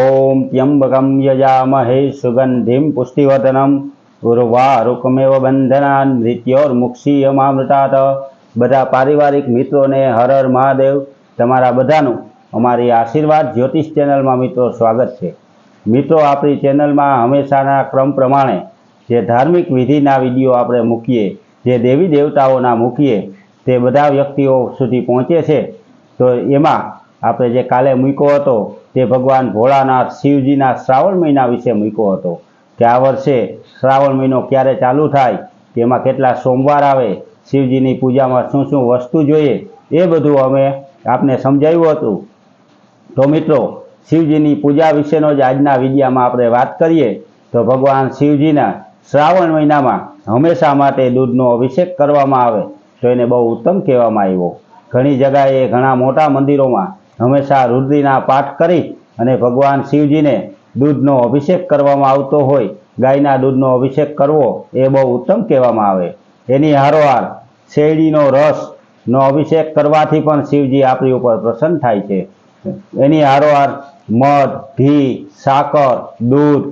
ઓમ ત્યંબકમ યજામહે સુગંધિમ પુષ્ટિવર્ધનમ ઉર્વારુકમેવ બંધના મૃત્યોર્મુક્ષીયમામૃતાત બધા પારિવારિક મિત્રોને હર હર મહાદેવ। તમારા બધાનું અમારી આશીર્વાદ જ્યોતિષ ચેનલમાં મિત્રો સ્વાગત છે. મિત્રો, આપણી ચેનલમાં હંમેશાના ક્રમ પ્રમાણે જે ધાર્મિક વિધિના વીડિયો આપણે મૂકીએ, જે દેવી દેવતાઓના મૂકીએ, તે બધા વ્યક્તિઓ સુધી પહોંચે છે. તો એમાં આપણે જે કાલે મૂક્યો હતો તે ભગવાન ભોળાનાથ શિવજીના શ્રાવણ મહિના વિશે મૂક્યો હતો. કે આ વર્ષે શ્રાવણ મહિનો ક્યારે ચાલુ થાય તેમાં કેટલા સોમવાર આવે, શિવજીની પૂજામાં શું શું વસ્તુ જોઈએ, એ બધું અમે આપને સમજાવ્યું હતું. તો મિત્રો, શિવજીની પૂજા વિશેનો જ આજના વિડીયામાં આપણે વાત કરીએ, તો ભગવાન શિવજીના શ્રાવણ મહિનામાં હંમેશા માટે દૂધનો અભિષેક કરવામાં આવે, તો એને બહુ ઉત્તમ કહેવામાં આવ્યો. ઘણી જગાએ ઘણા મોટા મંદિરોમાં હંમેશા રુદ્રીના પાઠ કરી અને ભગવાન શિવજીને દૂધનો અભિષેક કરવામાં આવતો હોય, ગાયના દૂધનો અભિષેક કરવો એ બહુ ઉત્તમ કહેવામાં આવે. એની હારોહાર શેરડીનો રસનો અભિષેક કરવાથી પણ શિવજી આપણી ઉપર પ્રસન્ન થાય છે. એની હારોહાર મધ, ઘી, સાકર, દૂધ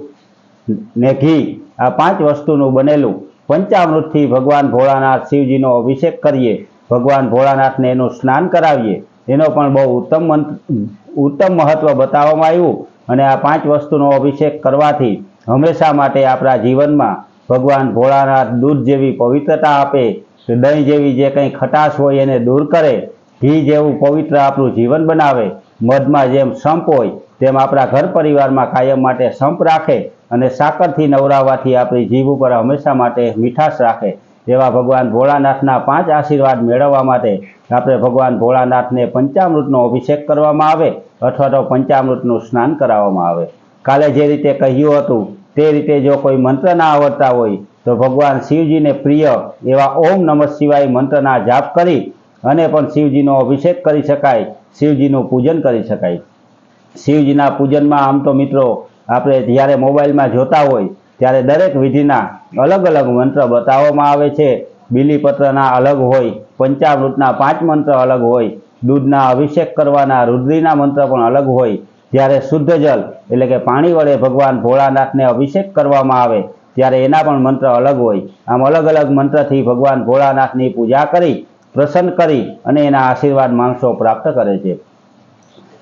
ને ઘી આ પાંચ વસ્તુનું બનેલું પંચામૃતથી ભગવાન ભોળાનાથ શિવજીનો અભિષેક કરીએ, ભગવાન ભોળાનાથને એનું સ્નાન કરાવીએ એનો પણ બહુ ઉત્તમ ઉત્તમ મહત્વ બતાવવામાં આવ્યું અને આ પાંચ વસ્તુનો અભિષેક કરવાથી હંમેશા માટે આપણા જીવનમાં ભગવાન ભોળાનાથ દૂધ જેવી પવિત્રતા આપે, દહીં જેવી જે કંઈ ખટાશ હોય એને દૂર કરે, ઘી જેવું પવિત્ર આપણું જીવન બનાવે, મધમાં જેમ સંપ હોય તેમ આપણા ઘર પરિવારમાં કાયમ માટે સંપ રાખે અને સાકરથી નવરાવવાથી આપણી જીભ ઉપર હંમેશા માટે મીઠાશ રાખે. એવા ભગવાન ભોળાનાથના પાંચ આશીર્વાદ મેળવવા માટે આપણે ભગવાન ભોળાનાથને પંચામૃતનો અભિષેક કરવામાં આવે અથવા તો પંચામૃતનું સ્નાન કરાવવામાં આવે. કાલે જે રીતે કહ્યું હતું, તે રીતે જો કોઈ મંત્ર ના આવડતા હોય, તો ભગવાન શિવજીને પ્રિય એવા ઓમ નમઃ શિવાય મંત્રના જાપ કરી અને પણ શિવજીનો અભિષેક કરી શકાય, શિવજીનું પૂજન કરી શકાય. શિવજીના પૂજનમાં આમ તો મિત્રો, આપણે જ્યારે મોબાઈલમાં જોતા હોય ત્યારે દરેક વિધિના અલગ અલગ મંત્ર બતાવવામાં આવે છે. બીલીપત્રના અલગ હોય, પંચામૃતના પાંચ મંત્ર અલગ હોય, દૂધના અભિષેક કરવાના રુદ્રીના મંત્ર પણ અલગ હોય. જ્યારે શુદ્ધ જલ, એટલે કે પાણી વડે ભગવાન ભોળાનાથને અભિષેક કરવામાં આવે, ત્યારે એના પણ મંત્ર અલગ હોય. આમ અલગ અલગ મંત્રથી ભગવાન ભોળાનાથની પૂજા કરી, પ્રસન્ન કરી અને એના આશીર્વાદ માણસો પ્રાપ્ત કરે છે.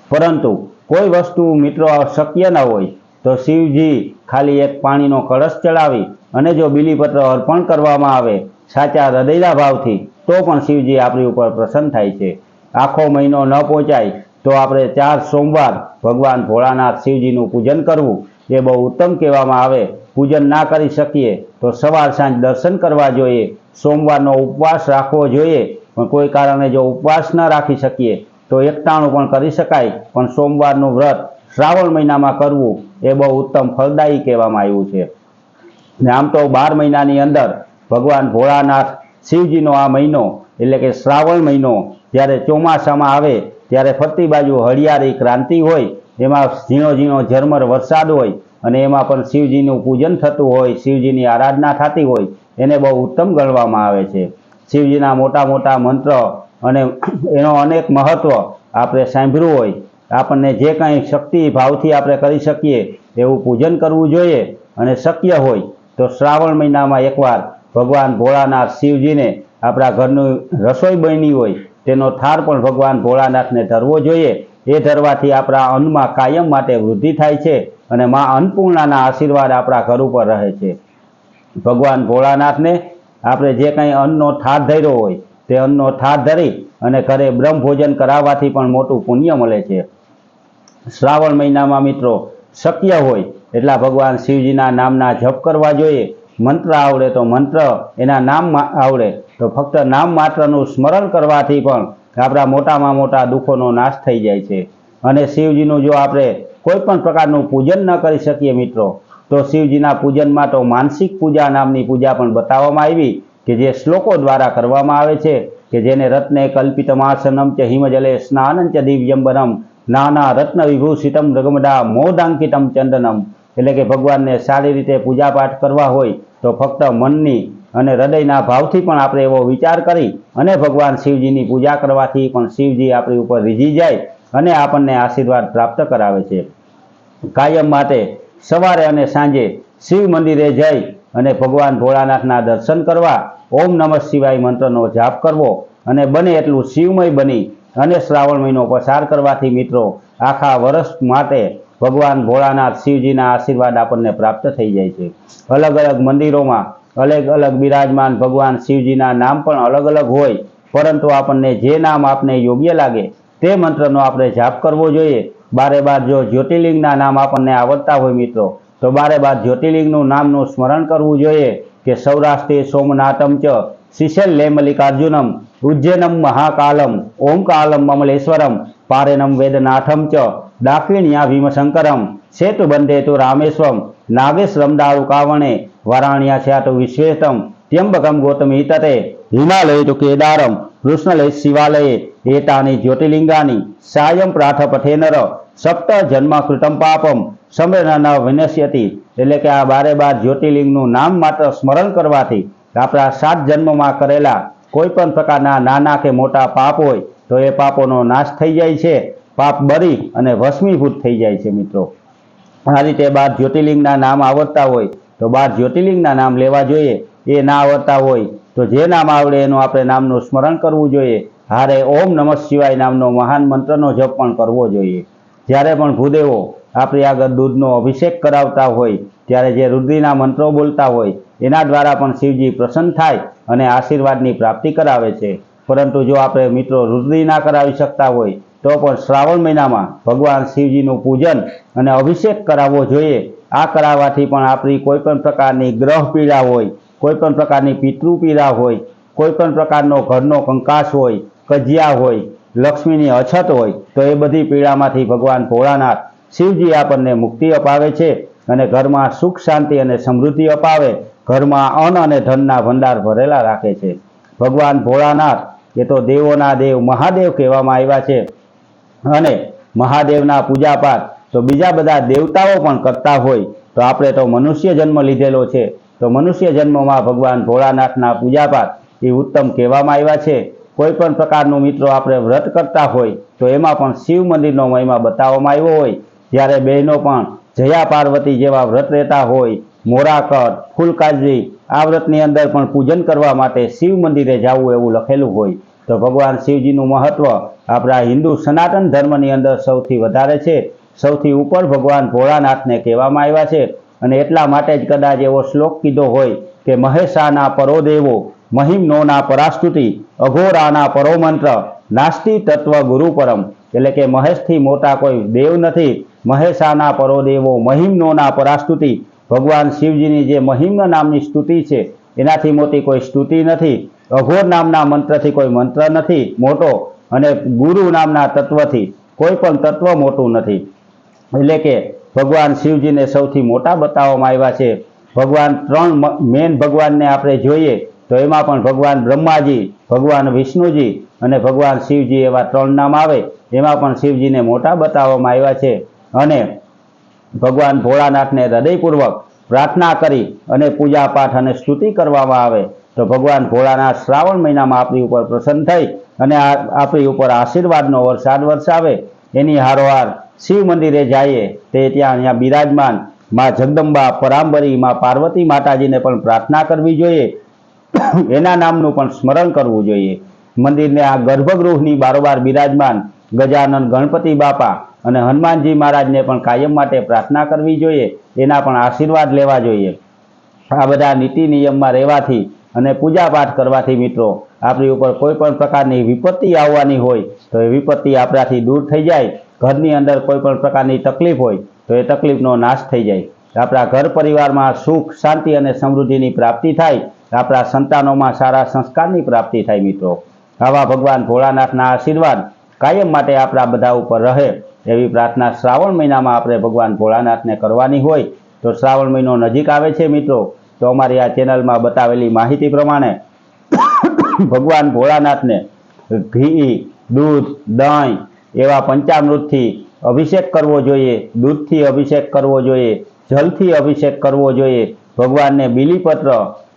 પરંતુ કોઈ વસ્તુ મિત્રો શક્ય ન હોય તો શિવજી ખાલી એક પાણીનો કળશ ચડાવી અને જો બિલીપત્ર અર્પણ કરવામાં આવે સાચા હૃદયના ભાવથી, તો પણ શિવજી આપણી ઉપર પ્રસન્ન થાય છે. આખો મહિનો ન પહોંચાય તો આપણે ચાર સોમવાર ભગવાન ભોળાનાથ શિવજીનું પૂજન કરવું એ બહુ ઉત્તમ કહેવામાં આવે. પૂજન ના કરી શકીએ તો સવાર સાંજ દર્શન કરવા જોઈએ, સોમવારનો ઉપવાસ રાખવો જોઈએ. પણ કોઈ કારણે જો ઉપવાસ ન રાખી શકીએ તો એકટાણું પણ કરી શકાય. પણ સોમવારનું વ્રત શ્રાવણ મહિનામાં કરવું એ બહુ ઉત્તમ ફળદાયી કહેવામાં આવ્યું છે. ને આમ તો બાર મહિનાની અંદર ભગવાન ભોળાનાથ શિવજીનો આ મહિનો, એટલે કે શ્રાવણ મહિનો, જ્યારે ચોમાસામાં આવે, ત્યારે ફરતી બાજુ હળિયાળી ક્રાંતિ હોય, એમાં ઝીણો ઝીણો ઝરમર વરસાદ હોય, અને એમાં પણ શિવજીનું પૂજન થતું હોય, શિવજીની આરાધના થતી હોય, એને બહુ ઉત્તમ ગણવામાં આવે છે. શિવજીના મોટા મોટા મંત્ર અને એનો અનેક મહત્વ આપણે સાંભળ્યું હોય આપણને જે કાંઈ શક્તિ ભાવથી આપણે કરી શકીએ, એવું પૂજન કરવું જોઈએ અને શક્ય હોય તો શ્રાવણ મહિનામાં એકવાર ભગવાન ભોળાનાથ શિવજીને આપણા ઘરનું રસોઈ બની હોય, તેનો થાર પણ ભગવાન ભોળાનાથને ધરવો જોઈએ. એ ધરવાથી આપણા અન્નમાં કાયમ માટે વૃદ્ધિ થાય છે અને મા અન્નપૂર્ણાના આશીર્વાદ આપણા ઘર ઉપર રહે છે. ભગવાન ભોળાનાથને આપણે જે કંઈ અન્નનો થાર ધર્યો હોય, તે અન્નનો થાર ધરી અને ઘરે બ્રહ્મ ભોજન કરાવવાથી પણ મોટું પુણ્ય મળે છે. શ્રાવણ મહિનામાં મિત્રો શક્ય હોય એટલા ભગવાન શિવજીના નામના જપ કરવા જોઈએ. મંત્ર આવડે તો મંત્ર, એના નામ આવડે તો ફક્ત નામ માત્રનું સ્મરણ કરવાથી પણ આપણા મોટામાં મોટા દુઃખોનો નાશ થઈ જાય છે. અને શિવજીનું જો આપણે કોઈ પણ પ્રકારનું પૂજન ન કરી શકીએ મિત્રો, તો શિવજીના પૂજનમાં તો માનસિક પૂજા નામની પૂજા પણ બતાવવામાં આવી કે જે શ્લોકો દ્વારા કરવામાં આવે છે કે જેને રત્ને કલ્પિતમાસનમ ચ હિમજલે સ્નાનં ચ દિવ્યંબરમ નાના રત્ન વિભૂષિતમ રગમડા મોદાંકિતમ ચંદનમ. એટલે કે ભગવાનને સારી રીતે પૂજાપાઠ કરવા હોય તો ફક્ત મનની અને હૃદયના ભાવથી પણ આપણે એવો વિચાર કરી અને ભગવાન શિવજીની પૂજા કરવાથી પણ શિવજી આપણી ઉપર રીઝી જાય અને આપણને આશીર્વાદ પ્રાપ્ત કરાવે છે. કાયમ માટે સવારે અને સાંજે શિવ મંદિરે જઈ અને ભગવાન ભોળાનાથના દર્શન કરવા ઓમ નમઃ શિવાય મંત્રનો જાપ કરવો અને બને એટલું શિવમય બની અને શ્રાવણ મહિનો પસાર કરવાથી મિત્રો, આખા વર્ષ માટે ભગવાન ભોળાનાથ શિવજીના આશીર્વાદ આપણને પ્રાપ્ત થઈ જાય છે. અલગ અલગ મંદિરોમાં અલગ અલગ બિરાજમાન ભગવાન શિવજીના નામ પણ અલગ અલગ હોય, પરંતુ આપણને જે નામ આપને યોગ્ય લાગે તે મંત્રનો આપણે જાપ કરવો જોઈએ. બારે બાર જો જ્યોતિર્લિંગના નામ આપણને આવડતા હોય મિત્રો, તો બારે બાર જ્યોતિર્લિંગનું નામનું સ્મરણ કરવું જોઈએ કે સૌરાષ્ટ્રીય સોમનાથમ ચ શિશલ્ય મલ્લિકાર્જુનમ ઉજ્જૈનમ મહાકાલમ ઓમકાલમ મમલેશ્વરમ પારેનમ વેદનાથમ ચ દાક્ષિણ્યા ભીમશંકરમ સેતુ બંધે તો રામેશ્વમ નાગેશ્વરમ દાળુ કાવણે વારાણ્યા તો વિશ્વેતમ ત્યંબકમ ગૌતમી તતે હિમાલય તો કેદારમ કૃષ્ણલય શિવાલયે એતાની જ્યોતિર્લિંગાની સાયમ પ્રાથ પઠેનર સપ્ત જન્મ કૃતમ પાપમ સમરેન વિનશ્યતિ એટલે કે આ બારે બાર જ્યોતિર્લિંગનું નામ માત્ર સ્મરણ કરવાથી આપણા સાત જન્મમાં કરેલા કોઈ પણ પ્રકારના નાના કે મોટા પાપ હોય, તો એ પાપોનો નાશ થઈ જાય છે. પાપ બરી અને ભસ્મીભૂત થઈ જાય છે મિત્રો. આ રીતે બાર જ્યોતિર્લિંગના નામ આવડતા હોય, તો બાર જ્યોતિર્લિંગના નામ લેવા જોઈએ. એ ના આવડતા હોય, તો જે નામ આવડે એનું આપણે નામનું સ્મરણ કરવું જોઈએ. હારે ઓમ નમઃ શિવાય નામનો મહાન મંત્રનો જપ પણ કરવો જોઈએ. જ્યારે પણ ભૂદેવો આપણી આગળ દૂધનો અભિષેક કરાવતા હોય, ત્યારે જે રુદ્રીના મંત્રો બોલતા હોય, એના દ્વારા પણ શિવજી પ્રસન્ન થાય અને આશીર્વાદની પ્રાપ્તિ કરાવે છે. પરંતુ જો આપણે મિત્રો રુદ્રી ના કરાવી શકતા હોય, તો પણ શ્રાવણ મહિનામાં ભગવાન શિવજીનું પૂજન અને અભિષેક કરાવવો જોઈએ. આ કરાવવાથી પણ આપણી કોઈ પણ પ્રકારની ગ્રહ પીડા હોય, કોઈ પણ પ્રકારની પિતૃ પીડા હોય, કોઈ પણ પ્રકારનો ઘરનો કંકાસ હોય, કજિયા હોય, લક્ષ્મીની અછત હોય, તો એ બધી પીડામાંથી ભગવાન ભોળાનાથ શિવજી આપણને મુક્તિ અપાવે છે અને ઘરમાં સુખ, શાંતિ અને સમૃદ્ધિ અપાવે ઘરમાં અન્ન અને ધનના ભંડાર ભરેલા રાખે છે. ભગવાન ભોળાનાથ, એ તો દેવોના દેવ મહાદેવ કહેવામાં આવ્યા છે. અને મહાદેવના પૂજાપાઠ તો બીજા બધા દેવતાઓ પણ કરતા હોય, તો આપણે તો મનુષ્ય જન્મ લીધેલો છે. તો મનુષ્ય જન્મમાં ભગવાન ભોળાનાથના પૂજાપાઠ એ ઉત્તમ કહેવામાં આવ્યા છે. કોઈ પણ પ્રકારનું મિત્રો આપણે વ્રત કરતા હોય, તો એમાં પણ શિવ મંદિરનો મહિમા બતાવવામાં આવ્યો હોય. જ્યારે બહેનો પણ જયા પાર્વતી જેવા વ્રત રહેતા હોય મોરાકર ફૂલકાજરી આ વ્રતની અંદર પણ પૂજન કરવા માટે શિવ મંદિરે જવું એવું લખેલું હોય. તો ભગવાન શિવજીનું મહત્વ આપણા હિન્દુ સનાતન ધર્મની અંદર સૌથી વધારે છે. સૌથી ઉપર ભગવાન ભોળાનાથને કહેવામાં આવ્યા છે. અને એટલા માટે જ કદાચ એવો શ્લોક કીધો હોય કે મહેશાના પરોદેવો, મહિમનોના પરાસ્તુતિ, અઘોરાના પરોમંત્ર, નાસ્તિ તત્વ ગુરુ પરમ. એટલે કે મહેશથી મોટા કોઈ દેવ નથી. મહેશાના પરોદેવો, મહિમનોના પરાસ્તુતિ ભગવાન શિવજીની જે મહિમ્ન નામની સ્તુતિ છે, એનાથી મોટી કોઈ સ્તુતિ નથી, અઘોર નામના મંત્રથી કોઈ મંત્ર નથી મોટો, અને ગુરુ નામના તત્વથી કોઈ પણ તત્વ મોટું નથી. એટલે કે ભગવાન શિવજીને સૌથી મોટા બતાવવામાં આવ્યા છે. ભગવાન ત્રણ મેન ભગવાનને આપણે જોઈએ, તો એમાં પણ ભગવાન બ્રહ્માજી, ભગવાન વિષ્ણુજી અને ભગવાન શિવજી એવા ત્રણ નામ આવે, એમાં પણ શિવજીને મોટા બતાવવામાં આવ્યા છે. અને ભગવાન ભોળાનાથને હૃદયપૂર્વક પ્રાર્થના કરી અને પૂજા પાઠ અને સ્તુતિ કરવામાં આવે તો ભગવાન ભોળાનાથ શ્રાવણ મહિનામાં આપણી ઉપર પ્રસન્ન થઈ અને આપણી ઉપર આશીર્વાદનો વરસાદ વરસાવે. એની હારોહાર શિવ મંદિરે જઈએ તે ત્યાં અહીંયા બિરાજમાનમાં જગદંબા પરાંબરી, માં પાર્વતી માતાજીને પણ પ્રાર્થના કરવી જોઈએ. એના નામનું પણ સ્મરણ કરવું જોઈએ. મંદિરને આ ગર્ભગૃહની બારોબાર બિરાજમાન ગજાનન ગણપતિ બાપા અને હનુમાનજી મહારાજને પણ કાયમ માટે પ્રાર્થના કરવી જોઈએ, એના પણ આશીર્વાદ લેવા જોઈએ. આ બધા નીતિ નિયમમાં રહેવાથી અને પૂજાપાઠ કરવાથી મિત્રો, આપણી ઉપર કોઈ પણ પ્રકારની વિપત્તિ આવવાની હોય, તો એ વિપત્તિ આપણાથી દૂર થઈ જાય, ઘરની અંદર કોઈ પણ પ્રકારની તકલીફ હોય, તો એ તકલીફનો નાશ થઈ જાય. આપણા ઘર પરિવારમાં સુખ, શાંતિ અને સમૃદ્ધિની પ્રાપ્તિ થાય, આપણા સંતાનોમાં સારા સંસ્કારની પ્રાપ્તિ થાય મિત્રો. આવા ભગવાન ભોળાનાથના આશીર્વાદ કાયમ માટે આપણા બધા ઉપર રહે. એવી પ્રાર્થના શ્રાવણ મહિનામાં આપણે ભગવાન ભોળાનાથને કરવાની હોય તો શ્રાવણ મહિનો નજીક આવે છે મિત્રો. તો અમારી આ ચેનલમાં બતાવેલી માહિતી પ્રમાણે ભગવાન ભોળાનાથને ઘી, દૂધ, દહીં એવા પંચામૃતથી અભિષેક કરવો જોઈએ, દૂધથી અભિષેક કરવો જોઈએ, જલથી અભિષેક કરવો જોઈએ, ભગવાનને બીલીપત્ર,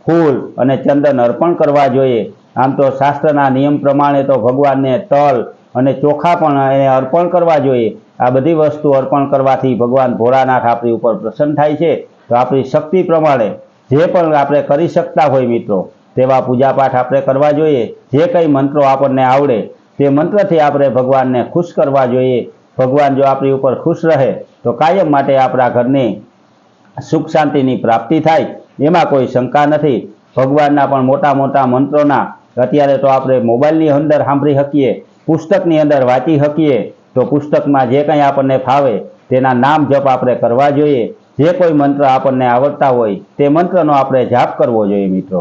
ફૂલ અને ચંદન અર્પણ કરવા જોઈએ. આમ તો શાસ્ત્રના નિયમ પ્રમાણે તો ભગવાનને તલ અને ચોખા પણ એને અર્પણ કરવા જોઈએ. આ બધી વસ્તુ અર્પણ કરવાથી ભગવાન ભોળાનાથ આપણી ઉપર પ્રસન્ન થાય છે. તો આપણી શક્તિ પ્રમાણે જે પણ આપણે કરી શકતા હોય મિત્રો, તેવા પૂજાપાઠ આપણે કરવા જોઈએ. જે કંઈ મંત્રો આપણને આવડે, તે મંત્રથી આપણે ભગવાનને ખુશ કરવા જોઈએ. ભગવાન જો આપણી ઉપર ખુશ રહે, તો કાયમ માટે આપણા ઘરની સુખ શાંતિની પ્રાપ્તિ થાય. એમાં કોઈ શંકા નથી. ભગવાનના પણ મોટા મોટા મંત્રોના, અત્યારે તો આપણે મોબાઈલની અંદર સાંભળી શકીએ. પુસ્તકની અંદર વાંચી શકીએ, તો પુસ્તકમાં જે કંઈ આપણને ફાવે તેના નામ જપ આપણે કરવા જોઈએ. જે કોઈ મંત્ર આપણને આવડતા હોય તે મંત્રનો આપણે જાપ કરવો જોઈએ મિત્રો.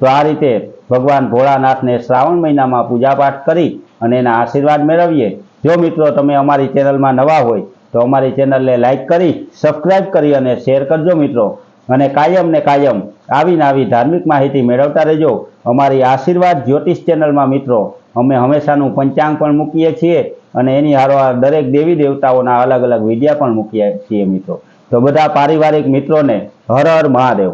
તો આ રીતે ભગવાન ભોળાનાથને શ્રાવણ મહિનામાં પૂજાપાઠ કરી અને એના આશીર્વાદ મેળવીએ. જો મિત્રો તમે અમારી ચેનલમાં નવા હોય, તો અમારી ચેનલને લાઈક કરી, સબસ્ક્રાઇબ કરી અને શેર કરજો મિત્રો. અને કાયમ ને કાયમ આવીને આવી ધાર્મિક માહિતી મેળવતા રહેજો. અમારી આશીર્વાદ જ્યોતિષ ચેનલમાં મિત્રો. અમે હંમેશાનું પંચાંગ પણ મૂકીએ છીએ અને એની હારો દરેક દેવી દેવતાઓના અલગ અલગ વિડીયા પણ મૂકીએ છીએ મિત્રો. તો બધા પારિવારિક મિત્રોને હર હર મહાદેવ.